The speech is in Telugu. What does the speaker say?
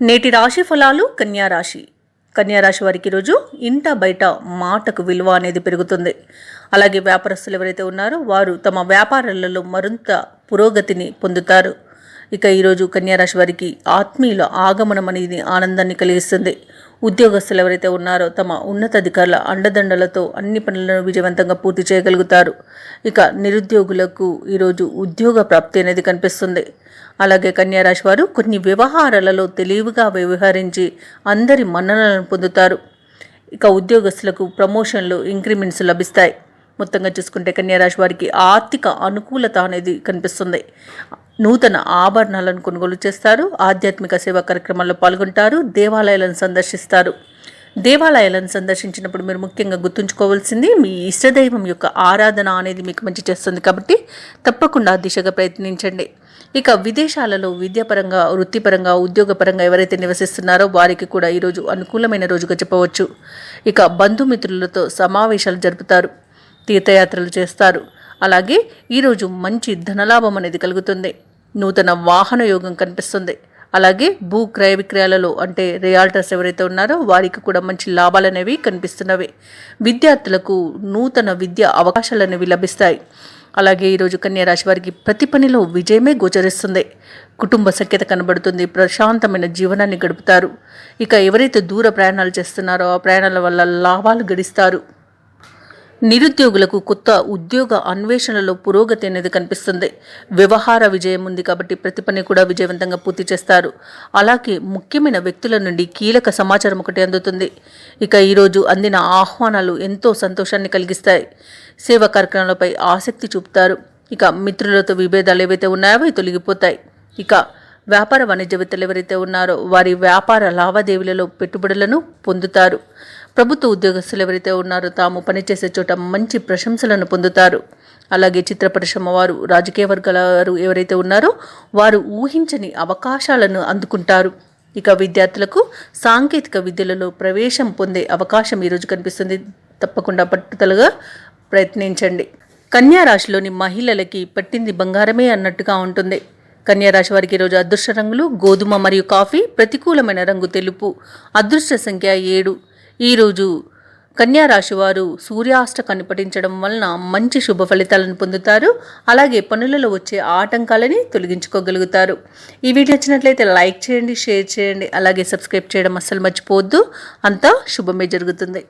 నేటి రాశి ఫలాలు కన్యారాశి కన్యారాశి వారికి ఈరోజు ఇంట బయట మాటకు విలువ అనేది పెరుగుతుంది. అలాగే వ్యాపారస్తులు ఎవరైతే ఉన్నారో వారు తమ వ్యాపారాలలో మరింత పురోగతిని పొందుతారు. ఇక ఈరోజు కన్యారాశి వారికి ఆత్మీయుల ఆగమనం అనేది ఆనందాన్ని కలిగిస్తుంది. ఉద్యోగస్తులు ఎవరైతే ఉన్నారో తమ ఉన్నతాధికారుల అండదండలతో అన్ని పనులను విజయవంతంగా పూర్తి చేయగలుగుతారు. ఇక నిరుద్యోగులకు ఈరోజు ఉద్యోగ ప్రాప్తి అనేది కనిపిస్తుంది. అలాగే కన్యారాశి వారు కొన్ని వ్యవహారాలలో తెలివిగా వ్యవహరించి అందరి మన్ననలను పొందుతారు. ఇక ఉద్యోగస్తులకు ప్రమోషన్లు ఇంక్రిమెంట్స్ లభిస్తాయి. మొత్తంగా చూసుకుంటే కన్యారాశి వారికి ఆర్థిక అనుకూలత అనేది కనిపిస్తుంది. నూతన ఆభరణాలను కొనుగోలు చేస్తారు. ఆధ్యాత్మిక సేవా కార్యక్రమాల్లో పాల్గొంటారు. దేవాలయాలను సందర్శిస్తారు. దేవాలయాలను సందర్శించినప్పుడు మీరు ముఖ్యంగా గుర్తుంచుకోవాల్సింది మీ ఇష్టదైవం యొక్క ఆరాధన అనేది మీకు మంచి చేస్తుంది కాబట్టి తప్పకుండా ఆ దిశగా ప్రయత్నించండి. ఇక విదేశాలలో విద్యాపరంగా వృత్తిపరంగా ఉద్యోగపరంగా ఎవరైతే నివసిస్తున్నారో వారికి కూడా ఈరోజు అనుకూలమైన రోజుగా చెప్పవచ్చు. ఇక బంధుమిత్రులతో సమావేశాలు జరుపుతారు. తీర్థయాత్రలు చేస్తారు. అలాగే ఈరోజు మంచి ధనలాభం అనేది కలుగుతుంది. నూతన వాహన యోగం కనిపిస్తుంది. అలాగే భూ క్రయ విక్రయాలలో అంటే రియాల్టర్స్ ఎవరైతే ఉన్నారో వారికి కూడా మంచి లాభాలు అనేవి కనిపిస్తున్నవి. విద్యార్థులకు నూతన విద్య అవకాశాలు అనేవి లభిస్తాయి. అలాగే ఈరోజు కన్యారాశి వారికి ప్రతి పనిలో విజయమే గోచరిస్తుంది. కుటుంబ సఖ్యత కనబడుతుంది. ప్రశాంతమైన జీవనాన్ని గడుపుతారు. ఇక ఎవరైతే దూర ప్రయాణాలు చేస్తున్నారో ఆ ప్రయాణాల వల్ల లాభాలు గడిస్తారు. నిరుద్యోగులకు కొత్త ఉద్యోగ అన్వేషణలో పురోగతి అనేది కనిపిస్తుంది. వ్యవహార విజయం ఉంది కాబట్టి ప్రతి పని కూడా విజయవంతంగా పూర్తి చేస్తారు. అలాగే ముఖ్యమైన వ్యక్తుల నుండి కీలక సమాచారం ఒకటి అందుతుంది. ఇక ఈరోజు అందిన ఆహ్వానాలు ఎంతో సంతోషాన్ని కలిగిస్తాయి. సేవా కార్యక్రమాలపై ఆసక్తి చూపుతారు. ఇక మిత్రులతో విభేదాలు ఏవైతే ఉన్నాయో అవి తొలగిపోతాయి. ఇక వ్యాపార వాణిజ్యవేత్తలు ఎవరైతే ఉన్నారో వారి వ్యాపార లావాదేవీలలో పెట్టుబడులను పొందుతారు. ప్రభుత్వ ఉద్యోగస్తులు ఎవరైతే ఉన్నారో తాము పనిచేసే చోట మంచి ప్రశంసలను పొందుతారు. అలాగే చిత్ర పరిశ్రమ వారు రాజకీయ వర్గాల వారు ఎవరైతే ఉన్నారో వారు ఊహించని అవకాశాలను అందుకుంటారు. ఇక విద్యార్థులకు సాంకేతిక విద్యలలో ప్రవేశం పొందే అవకాశం ఈరోజు కనిపిస్తుంది. తప్పకుండా పట్టుదలగా ప్రయత్నించండి. కన్యా రాశిలోని మహిళలకి పట్టింది బంగారమే అన్నట్టుగా ఉంటుంది. కన్యారాశి వారికి ఈరోజు అదృష్ట రంగులు గోధుమ మరియు కాఫీ ప్రతికూలమైన రంగు తెలుపు. అదృష్ట సంఖ్య ఏడు. ఈరోజు కన్యారాశి వారు కనిపటించడం వలన మంచి శుభ ఫలితాలను పొందుతారు. అలాగే పనులలో వచ్చే ఆటంకాలని తొలగించుకోగలుగుతారు. ఈ వీడియో నచ్చినట్లయితే లైక్ చేయండి షేర్ చేయండి అలాగే సబ్స్క్రైబ్ చేయడం అస్సలు మర్చిపోవద్దు. అంతా శుభమే జరుగుతుంది.